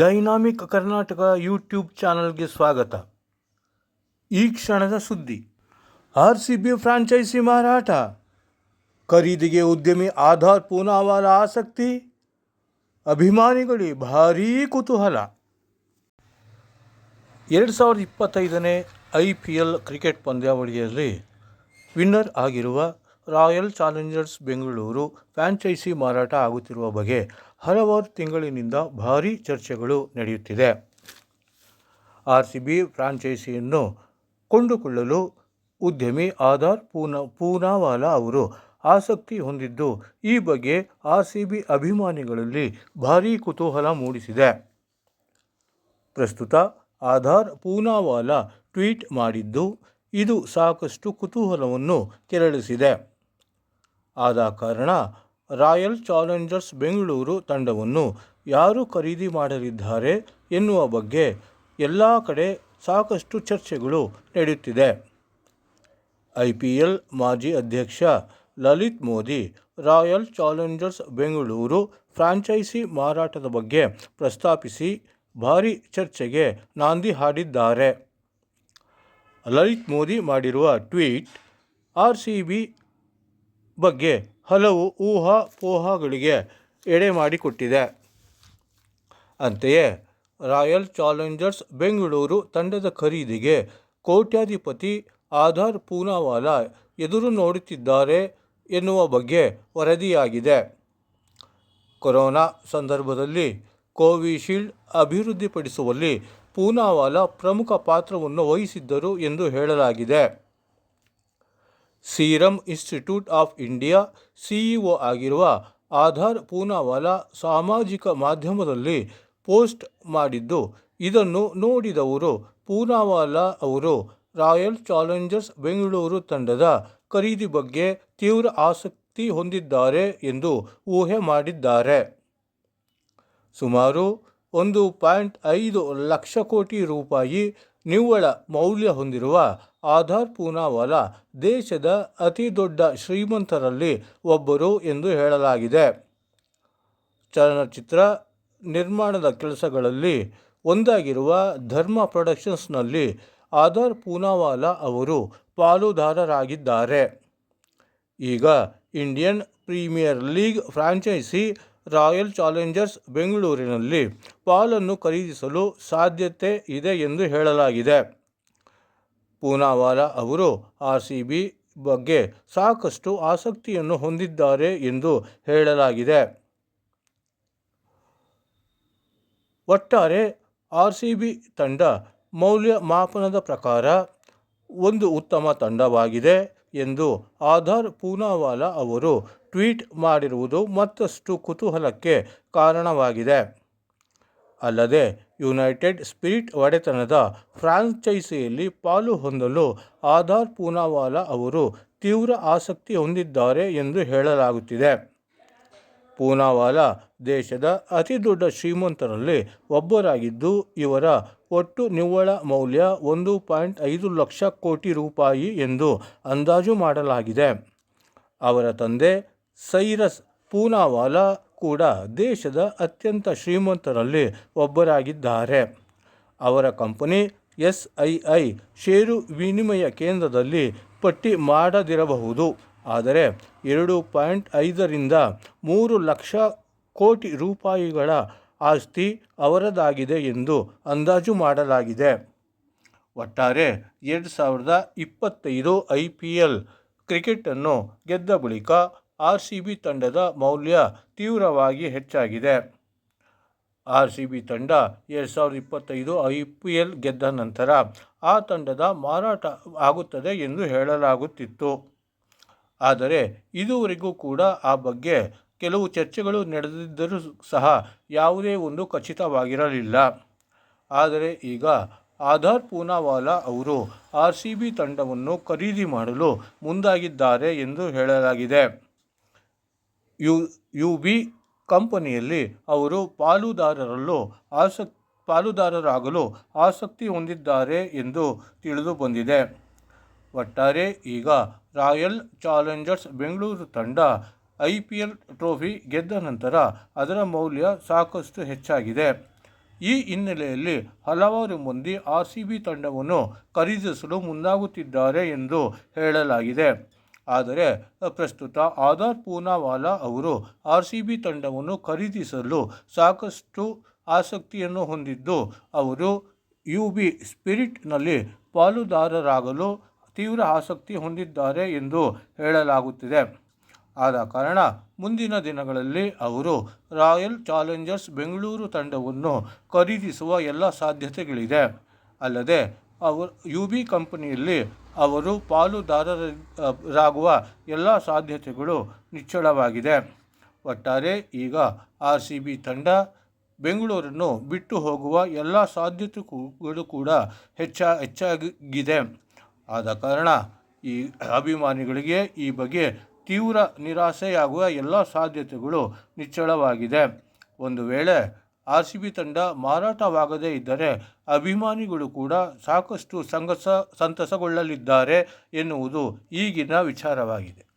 Dynamic Karnataka YouTube ಚಾನಲ್ಗೆ ಸ್ವಾಗತ. ಈ ಕ್ಷಣದ ಸುದ್ದಿ. ಆರ್ ಸಿ ಬಿ ಫ್ರಾಂಚೈಸಿ ಮಾರಾಟ. ಖರೀದಿಗೆ ಉದ್ಯಮಿ ಆಧಾರ್ ಪೂನಾವಾಲ ಆಸಕ್ತಿ. ಅಭಿಮಾನಿಗಳಿಗೆ ಭಾರೀ ಕುತೂಹಲ. ಎರಡು ಸಾವಿರದ ಇಪ್ಪತ್ತೈದನೇ ಐ ಪಿ ಎಲ್ ಕ್ರಿಕೆಟ್ ಪಂದ್ಯಾವಳಿಯಲ್ಲಿ ವಿನ್ನರ್ ಆಗಿರುವ ರಾಯಲ್ ಚಾಲೆಂಜರ್ಸ್ ಬೆಂಗಳೂರು ಫ್ರಾಂಚೈಸಿ ಮಾರಾಟ ಆಗುತ್ತಿರುವ ಬಗ್ಗೆ ಹಲವಾರು ತಿಂಗಳಿನಿಂದ ಭಾರೀ ಚರ್ಚೆಗಳು ನಡೆಯುತ್ತಿದೆ. ಆರ್ ಸಿ ಬಿ ಫ್ರಾಂಚೈಸಿಯನ್ನು ಕೊಂಡುಕೊಳ್ಳಲು ಉದ್ಯಮಿ ಆಧಾರ್ ಪೂನ, ಪೂನಾವಾಲಾ ಅವರು ಆಸಕ್ತಿ ಹೊಂದಿದ್ದು, ಈ ಬಗ್ಗೆ ಆರ್ ಸಿ ಬಿ ಅಭಿಮಾನಿಗಳಲ್ಲಿ ಭಾರೀ ಕುತೂಹಲ ಮೂಡಿಸಿದೆ. ಪ್ರಸ್ತುತ ಆಧಾರ್ ಪೂನಾವಾಲಾ ಟ್ವೀಟ್ ಮಾಡಿದ್ದು, ಇದು ಸಾಕಷ್ಟು ಕುತೂಹಲವನ್ನು ಕೆರಳಿಸಿದೆ. ಆದ ಕಾರಣ ರಾಯಲ್ ಚಾಲೆಂಜರ್ಸ್ ಬೆಂಗಳೂರು ತಂಡವನ್ನು ಯಾರು ಖರೀದಿ ಮಾಡಲಿದ್ದಾರೆ ಎನ್ನುವ ಬಗ್ಗೆ ಎಲ್ಲ ಕಡೆ ಸಾಕಷ್ಟು ಚರ್ಚೆಗಳು ನಡೆಯುತ್ತಿದೆ. ಐ ಪಿ ಎಲ್ ಮಾಜಿ ಅಧ್ಯಕ್ಷ Lalit Modi Royal Challengers Bengaluru franchise ಮಾರಾಟದ ಬಗ್ಗೆ ಪ್ರಸ್ತಾಪಿಸಿ ಭಾರೀ ಚರ್ಚೆಗೆ ನಾಂದಿ ಹಾಡಿದ್ದಾರೆ. ಲಲಿತ್ ಮೋದಿ ಮಾಡಿರುವ ಟ್ವೀಟ್, ಆರ್ ಸಿ ಬಿ ಬಗ್ಗೆ ಹಲವು ಊಹಾಪೋಹಗಳಿಗೆ ಎಡೆ ಮಾಡಿಕೊಟ್ಟಿದೆ. ಅಂತೆಯೇ, ರಾಯಲ್ ಚಾಲೆಂಜರ್ಸ್ ಬೆಂಗಳೂರು ತಂಡದ ಖರೀದಿಗೆ ಕೋಟ್ಯಾಧಿಪತಿ ಆಧಾರ್ ಪೂನಾವಾಲಾ ಎದುರು ನೋಡುತ್ತಿದ್ದಾರೆ ಎನ್ನುವ ಬಗ್ಗೆ ವರದಿಯಾಗಿದೆ. ಕೊರೋನಾ ಸಂದರ್ಭದಲ್ಲಿ ಕೋವಿಶೀಲ್ಡ್ ಅಭಿವೃದ್ಧಿಪಡಿಸುವಲ್ಲಿ ಪೂನಾವಾಲಾ ಪ್ರಮುಖ ಪಾತ್ರವನ್ನು ವಹಿಸಿದ್ದರು ಎಂದು ಹೇಳಲಾಗಿದೆ. Serum Institute of India, CEO ಆಗಿರುವ ಆಧಾರ್ ಪೂನಾವಾಲಾ ಸಾಮಾಜಿಕ ಮಾಧ್ಯಮದಲ್ಲಿ ಪೋಸ್ಟ್ ಮಾಡಿದ್ದು, ಇದನ್ನು ನೋಡಿದವರು ಪೂನಾವಾಲಾ ಅವರು ರಾಯಲ್ ಚಾಲೆಂಜರ್ಸ್ ಬೆಂಗಳೂರು ತಂಡದ ಖರೀದಿ ಬಗ್ಗೆ ತೀವ್ರ ಆಸಕ್ತಿ ಹೊಂದಿದ್ದಾರೆ ಎಂದು ಊಹೆ ಮಾಡಿದ್ದಾರೆ. ಸುಮಾರು ಒಂದು ಪಾಯಿಂಟ್ ಐದು ಲಕ್ಷ ಕೋಟಿ ರೂಪಾಯಿ ನಿವ್ವಳ ಮೌಲ್ಯ ಹೊಂದಿರುವ ಆಧಾರ್ ಪೂನಾವಾಲಾ ದೇಶದ ಅತಿ ದೊಡ್ಡ ಶ್ರೀಮಂತರಲ್ಲಿ ಒಬ್ಬರು ಎಂದು ಹೇಳಲಾಗಿದೆ. ಚಲನಚಿತ್ರ ನಿರ್ಮಾಣದ ಕೆಲಸಗಳಲ್ಲಿ ಒಂದಾಗಿರುವ ಧರ್ಮ ಪ್ರೊಡಕ್ಷನ್ಸ್ನಲ್ಲಿ ಆಧಾರ್ ಪೂನಾವಾಲಾ ಅವರು ಪಾಲುದಾರರಾಗಿದ್ದಾರೆ. ಈಗ Indian Premier League franchise Royal Challengers ಬೆಂಗಳೂರಿನಲ್ಲಿ ಪಾಲನ್ನು ಖರೀದಿಸಲು ಸಾಧ್ಯತೆ ಇದೆ ಎಂದು ಹೇಳಲಾಗಿದೆ. ಪೂನಾವಾಲಾ ಅವರು ಆರ್ ಸಿ ಬಿ ಬಗ್ಗೆ ಸಾಕಷ್ಟು ಆಸಕ್ತಿಯನ್ನು ಹೊಂದಿದ್ದಾರೆ ಎಂದು ಹೇಳಲಾಗಿದೆ. ಒಟ್ಟಾರೆ ಆರ್ ಸಿ ಬಿ ತಂಡ ಮೌಲ್ಯಮಾಪನದ ಪ್ರಕಾರ ಒಂದು ಉತ್ತಮ ತಂಡವಾಗಿದೆ. ಎಂದು ಆಧಾರ್ ಪೂನಾವಾಲಾ ಅವರು ಟ್ವೀಟ್ ಮಾಡಿರುವುದು ಮತ್ತಷ್ಟು ಕುತೂಹಲಕ್ಕೆ ಕಾರಣವಾಗಿದೆ. ಅಲ್ಲದೆ, ಯುನೈಟೆಡ್ ಸ್ಪಿರಿಟ್ ಒಡೆತನದ ಫ್ರಾಂಚೈಸಿಯಲ್ಲಿ ಪಾಲು ಹೊಂದಲು ಆಧಾರ್ ಪೂನಾವಾಲಾ ಅವರು ತೀವ್ರ ಆಸಕ್ತಿ ಹೊಂದಿದ್ದಾರೆ ಎಂದು ಹೇಳಲಾಗುತ್ತಿದೆ. ಪೂನಾವಾಲಾ ದೇಶದ ಅತಿದೊಡ್ಡ ಶ್ರೀಮಂತರಲ್ಲಿ ಒಬ್ಬರಾಗಿದ್ದು, ಇವರ ಒಟ್ಟು ನಿವ್ವಳ ಮೌಲ್ಯ ಒಂದು ಪಾಯಿಂಟ್ ಐದು ಲಕ್ಷ ಕೋಟಿ ರೂಪಾಯಿ ಎಂದು ಅಂದಾಜು ಮಾಡಲಾಗಿದೆ. ಅವರ ತಂದೆ ಸೈರಸ್ ಪೂನಾವಾಲಾ ಕೂಡ ದೇಶದ ಅತ್ಯಂತ ಶ್ರೀಮಂತರಲ್ಲಿ ಒಬ್ಬರಾಗಿದ್ದಾರೆ. ಅವರ company S I I share ವಿನಿಮಯ ಕೇಂದ್ರದಲ್ಲಿ ಪಟ್ಟಿ ಮಾಡದಿರಬಹುದು. ಆದರೆ ಎರಡು ಪಾಯಿಂಟ್ ಐದರಿಂದ ಮೂರು ಲಕ್ಷ ಕೋಟಿ ರೂಪಾಯಿಗಳ ಆಸ್ತಿ ಅವರದಾಗಿದೆ ಎಂದು ಅಂದಾಜು ಮಾಡಲಾಗಿದೆ. ಒಟ್ಟಾರೆ ಎರಡು ಸಾವಿರದ ಇಪ್ಪತ್ತೈದು ಐ ಪಿ ಎಲ್ ಕ್ರಿಕೆಟನ್ನು ಗೆದ್ದ ಬಳಿಕ ಆರ್ ಸಿ ಬಿ ತಂಡದ ಮೌಲ್ಯ ತೀವ್ರವಾಗಿ ಹೆಚ್ಚಾಗಿದೆ. ಆರ್ ಸಿ ಬಿ ತಂಡ ಎರಡು ಸಾವಿರದ ಇಪ್ಪತ್ತೈದು ಐ ಪಿ ಎಲ್ ಗೆದ್ದ ನಂತರ ಆ ತಂಡದ ಮಾರಾಟ ಆಗುತ್ತದೆ ಎಂದು ಹೇಳಲಾಗುತ್ತಿತ್ತು. ಆದರೆ ಇದುವರೆಗೂ ಕೂಡ ಆ ಬಗ್ಗೆ ಕೆಲವು ಚರ್ಚೆಗಳು ನಡೆದಿದ್ದರೂ ಸಹ ಯಾವುದೇ ಒಂದು ಖಚಿತವಾಗಿರಲಿಲ್ಲ. ಆದರೆ ಈಗ ಆಧಾರ್ ಪೂನಾವಾಲಾ ಅವರು ಆರ್ ಸಿ ಬಿ ತಂಡವನ್ನು ಖರೀದಿ ಮಾಡಲು ಮುಂದಾಗಿದ್ದಾರೆ ಎಂದು ಹೇಳಲಾಗಿದೆ. ಯು ಯು ಬಿ ಕಂಪನಿಯಲ್ಲಿ ಅವರು ಪಾಲುದಾರರಲ್ಲೂ ಆಸಕ್ ಪಾಲುದಾರರಾಗಲು ಆಸಕ್ತಿ ಹೊಂದಿದ್ದಾರೆ ಎಂದು ತಿಳಿದು ಬಂದಿದೆ ಒಟ್ಟಾರೆ ಈಗ ರಾಯಲ್ ಚಾಲೆಂಜರ್ಸ್ ಬೆಂಗಳೂರು ತಂಡ ಐ ಪಿ ಎಲ್ ಟ್ರೋಫಿ ಗೆದ್ದ ನಂತರ ಅದರ ಮೌಲ್ಯ ಸಾಕಷ್ಟು ಹೆಚ್ಚಾಗಿದೆ. ಈ ಹಿನ್ನೆಲೆಯಲ್ಲಿ ಹಲವಾರು ಮಂದಿ ಆರ್ ಸಿ ಬಿ ತಂಡವನ್ನು ಖರೀದಿಸಲು ಮುಂದಾಗುತ್ತಿದ್ದಾರೆ ಎಂದು ಹೇಳಲಾಗಿದೆ. ಆದರೆ, ಪ್ರಸ್ತುತ ಆಧಾರ್ ಪೂನಾವಾಲಾ ಅವರು ಆರ್ ಸಿ ಬಿ ತಂಡವನ್ನು ಖರೀದಿಸಲು ಸಾಕಷ್ಟು ಆಸಕ್ತಿಯನ್ನು ಹೊಂದಿದ್ದು, ಅವರು ಯು ಬಿ ಸ್ಪಿರಿಟ್ನಲ್ಲಿ ಪಾಲುದಾರರಾಗಲು ತೀವ್ರ ಆಸಕ್ತಿ ಹೊಂದಿದ್ದಾರೆ ಎಂದು ಹೇಳಲಾಗುತ್ತಿದೆ. ಆದ ಕಾರಣ ಮುಂದಿನ ದಿನಗಳಲ್ಲಿ ಅವರು ರಾಯಲ್ ಚಾಲೆಂಜರ್ಸ್ ಬೆಂಗಳೂರು ತಂಡವನ್ನು ಖರೀದಿಸುವ ಎಲ್ಲ ಸಾಧ್ಯತೆಗಳಿದೆ. ಅಲ್ಲದೆ ಅವರು ಯು ಬಿ ಕಂಪನಿಯಲ್ಲಿ ಅವರು ಪಾಲುದಾರರಾಗುವ ಎಲ್ಲ ಸಾಧ್ಯತೆಗಳು ನಿಚ್ಚಳವಾಗಿದೆ. ಒಟ್ಟಾರೆ ಈಗ ಆರ್ ಸಿ ಬಿ ತಂಡ ಬೆಂಗಳೂರನ್ನು ಬಿಟ್ಟು ಹೋಗುವ ಎಲ್ಲ ಸಾಧ್ಯತೆಗಳು ಕೂಡ ಹೆಚ್ಚ, ಹೆಚ್ಚಾಗಿದೆ. ಆದ ಕಾರಣ ಈ ಅಭಿಮಾನಿಗಳಿಗೆ ಈ ಬಗ್ಗೆ ತೀವ್ರ ನಿರಾಸೆಯಾಗುವ ಎಲ್ಲ ಸಾಧ್ಯತೆಗಳು ನಿಚ್ಚಳವಾಗಿದೆ. ಒಂದು ವೇಳೆ ಆರ್ ಸಿ ಬಿ ತಂಡ ಮಾರಾಟವಾಗದೇ ಇದ್ದರೆ ಅಭಿಮಾನಿಗಳು ಕೂಡ ಸಾಕಷ್ಟು ಸಂಗಸ, ಸಂತಸಗೊಳ್ಳಲಿದ್ದಾರೆ ಎನ್ನುವುದು ಈಗಿನ ವಿಚಾರವಾಗಿದೆ.